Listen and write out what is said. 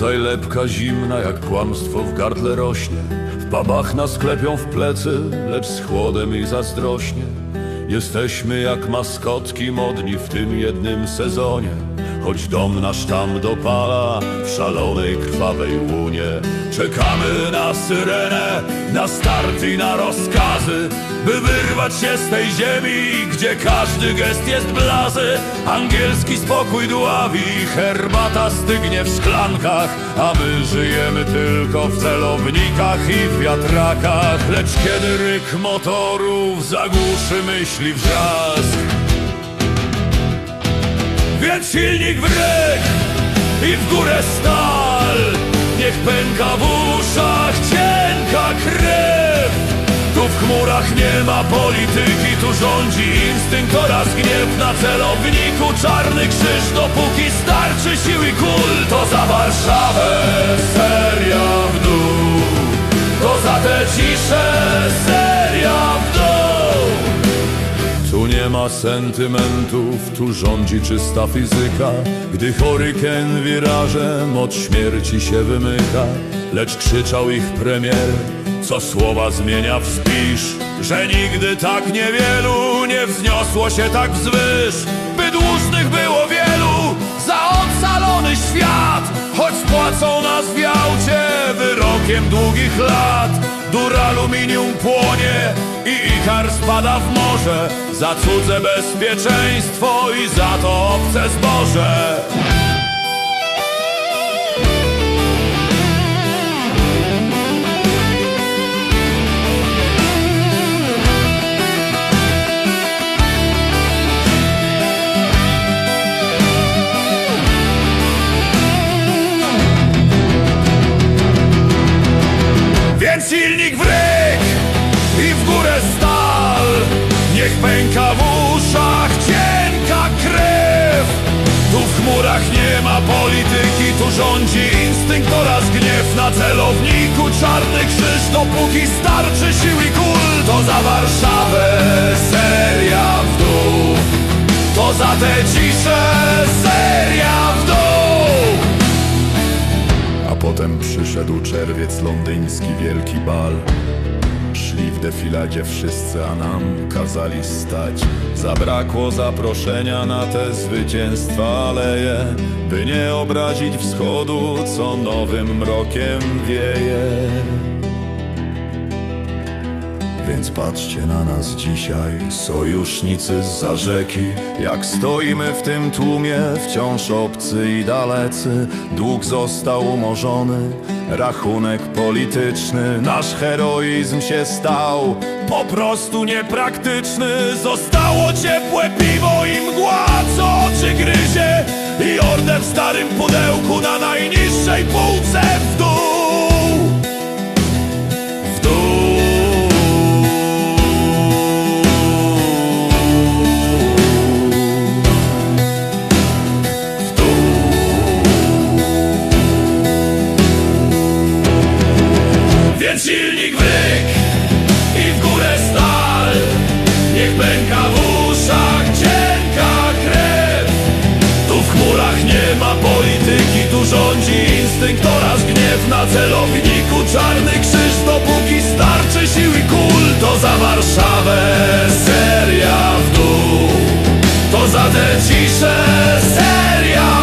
Tutaj lepka zimna jak kłamstwo w gardle rośnie. W babach nas klepią w plecy, lecz z chłodem i zazdrośnie. Jesteśmy jak maskotki modni w tym jednym sezonie Choć dom nasz tam dopala w szalonej krwawej łunie Czekamy na syrenę, na start i na rozkazy By wyrwać się z tej ziemi, gdzie każdy gest jest blazy. Angielski spokój dławi, herbata stygnie w szklankach A my żyjemy tylko w celownikach i wiatrakach. Lecz kiedy ryk motorów zagłuszy myśli wrzask więc silnik w ryk i w górę stal. Niech pęka w uszach cienka krew. Tu w chmurach nie ma polityki Tu rządzi instynkt oraz gniew. Na celowniku czarny krzyż Dopóki starczy sił i kul. To za Warszawę seria w dół. To za tę ciszę nie ma sentymentów, tu rządzi czysta fizyka. Gdy horyken wirażem od śmierci się wymyka Lecz krzyczał ich premier, co słowa zmienia w spisz Że nigdy tak niewielu nie wzniosło się tak wzwyż. By dłużnych było wielu za ocalony świat Choć spłacą nas w Jałcie wyrokiem długich lat Dur aluminium płonie i Ichar spada w morze. Za cudze bezpieczeństwo i za to obce zboże Więc silnik w ryk i w górę stal. Niech pęka w uszach cienka krew. Tu w chmurach nie ma polityki Tu rządzi instynkt oraz gniew. Na celowniku czarny krzyż Dopóki starczy sił i kul. To za Warszawę seria w dół. To za tę ciszę potem przyszedł czerwiec londyński wielki bal. Szli w defiladzie wszyscy, a nam kazali stać. Zabrakło zaproszenia na te zwycięstwa aleje By nie obrazić wschodu, co nowym mrokiem wieje więc patrzcie na nas dzisiaj, sojusznicy z rzeki. Jak stoimy w tym tłumie, wciąż obcy i dalecy. Dług został umorzony, rachunek polityczny. Nasz heroizm się stał po prostu niepraktyczny. Zostało ciepłe piwo i mgła, co oczy gryzie I order w starym pudełku na najniższej półce w dół instynkt oraz gniew na celowniku. Czarny krzyż, dopóki starczy sił i kul. To za Warszawę seria w dół. To za tę ciszę seria